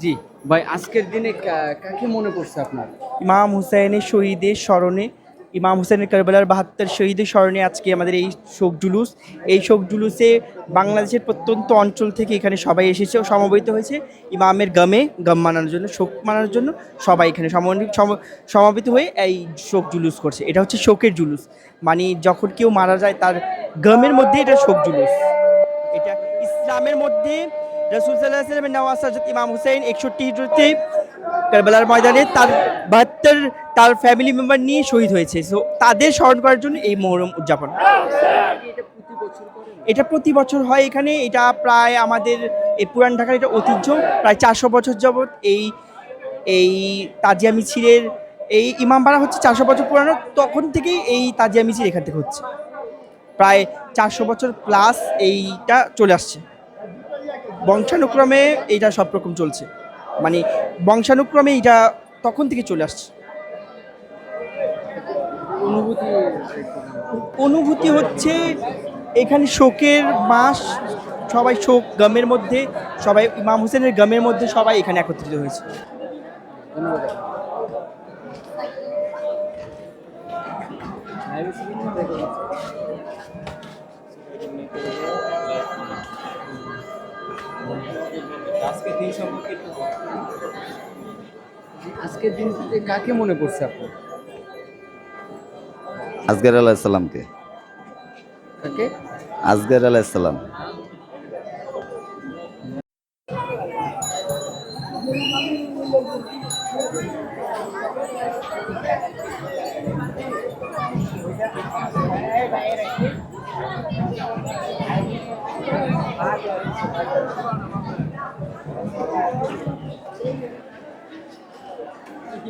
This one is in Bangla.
জি ভাই আজকের দিনে কাকে মনে করছে আপনার? ইমাম হুসাইনের শহীদের স্মরণে ইমাম হুসাইনের কারবালার বাহাত্তর শহীদের স্মরণে আজকে আমাদের এই শোক জুলুস এই শোক জুলুসে বাংলাদেশের প্রত্যন্ত অঞ্চল থেকে এখানে সবাই এসেছে ও সমবেত হয়েছে। ইমামের গামে গাম মানানোর জন্য, শোক মানানোর জন্য সবাই এখানে সমবেত হয়ে এই শোক জুলুস করছে। এটা হচ্ছে শোকের জুলুস। মানে যখন কেউ মারা যায় তার গামের মধ্যে এটা শোক জুলুস এটা ইসলামের মধ্যে রসুল সাল্লাহ সাল্লামের নওয়াজ ইমাম হুসেন একষট্টি হিজরতে কারবালার ময়দানে তার বাহাত্তর, তার ফ্যামিলি মেম্বার নিয়ে শহীদ হয়েছে। সো তাদের স্মরণ করার জন্য এই মহরম উদযাপন। এটা প্রতি বছর হয় এখানে। এটা প্রায় আমাদের এই পুরান ঢাকার এটা ঐতিহ্য। প্রায় চারশো বছর যাবৎ এই এই তাজিয়া মিছিলের এই ইমামবাড়া হচ্ছে চারশো বছর পুরানো। তখন থেকেই এই তাজিয়া মিছিল এখান থেকে হচ্ছে। প্রায় চারশো বছর প্লাস এইটা চলে আসছে। বংশানুক্রমে এইটা সব রকম চলছে। মানে বংশানুক্রমে এটা তখন থেকে চলে আসছে। অনুভূতি অনুভূতি হচ্ছে এখানে শোকের মাস সবাই শোক গমের মধ্যে সবাই ইমাম হোসেনের গমের মধ্যে সবাই এখানে একত্রিত হয়েছে। ধন্যবাদ। দিন সম্পর্কে একটু আজকের দিন কাকে মনে পড়ছে আপনার আজগার আলাহিসাল্লামকে কাকে আজগার আলাহিসাল্লাম